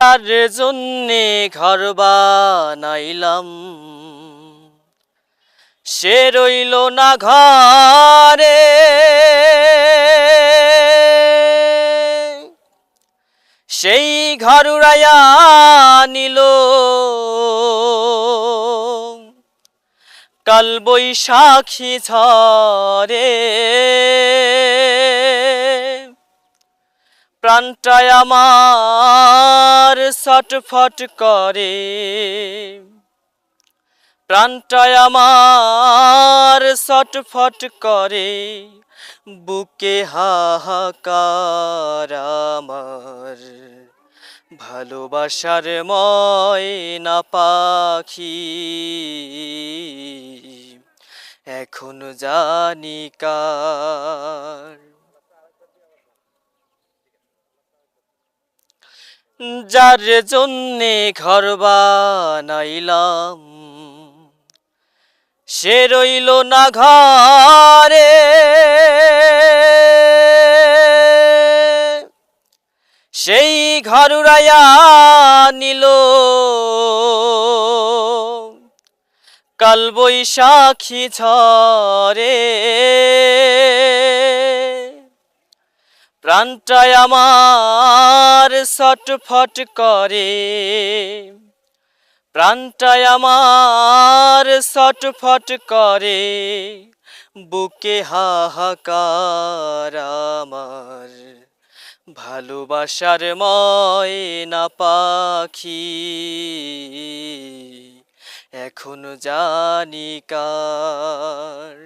তার জন্যে ঘর বানাইলাম। সে রইল না ঘরে। সেই ঘর উড়াইয়া নিল। কাল বৈশাখী ঝরে। প্রাণটায় আমার ছটফট করে। প্রাণটায় আমার ছটফট করে বুকে হাহাকার আমার। ভালোবাসার ময়না পাখি এখন জানি যার জন্যে ঘর বানাইলাম। সে রইল না ঘরে। সেই ঘর নিল। কাল বৈশাখী ঝরে। প্রাণটায় আমার ছটফট করে। প্রাণটায় আমার ছটফট করে। বুকে হাহাকার আমার ভালোবাসার ময়না পাখি। এখন জানি কার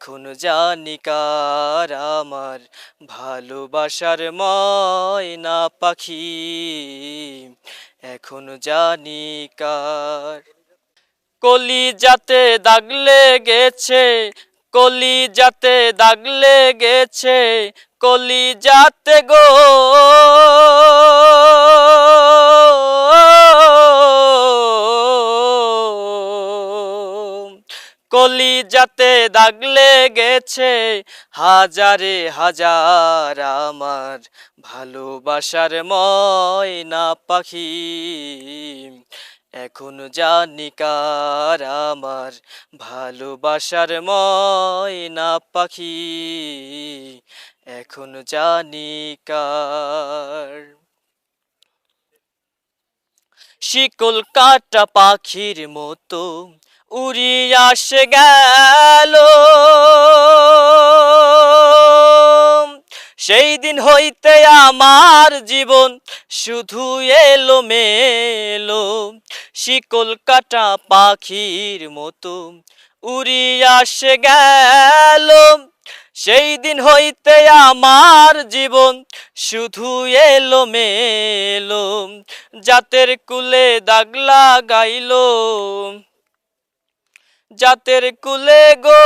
এখন জানি কার আমার ভালোবাসার ময়না পাখি। এখন জানি কার। কলি যাতে দাগ লেগেছে কলি যাতে দাগ লেগেছে কলি যাতে গো। কলি যাতে দাগ লেগেছে হাজারে হাজার আমার ভালোবাসার ময়না পাখি। এখন জানি কার আমার ভালোবাসার ময়না পাখি। এখন জানি কার। শিকল কাটা পাখির মতো উড়িয়া সে গেল। সেই দিন হইতে আমার জীবন শুধু এলো মেলো শিকল কাটা পাখির মতো উড়িয়া সে গেল। সেই দিন হইতে আমার জীবন শুধু এলো মেলো জাতের কুলে দাগলা লাগাইলো। জাতের কুলে গো।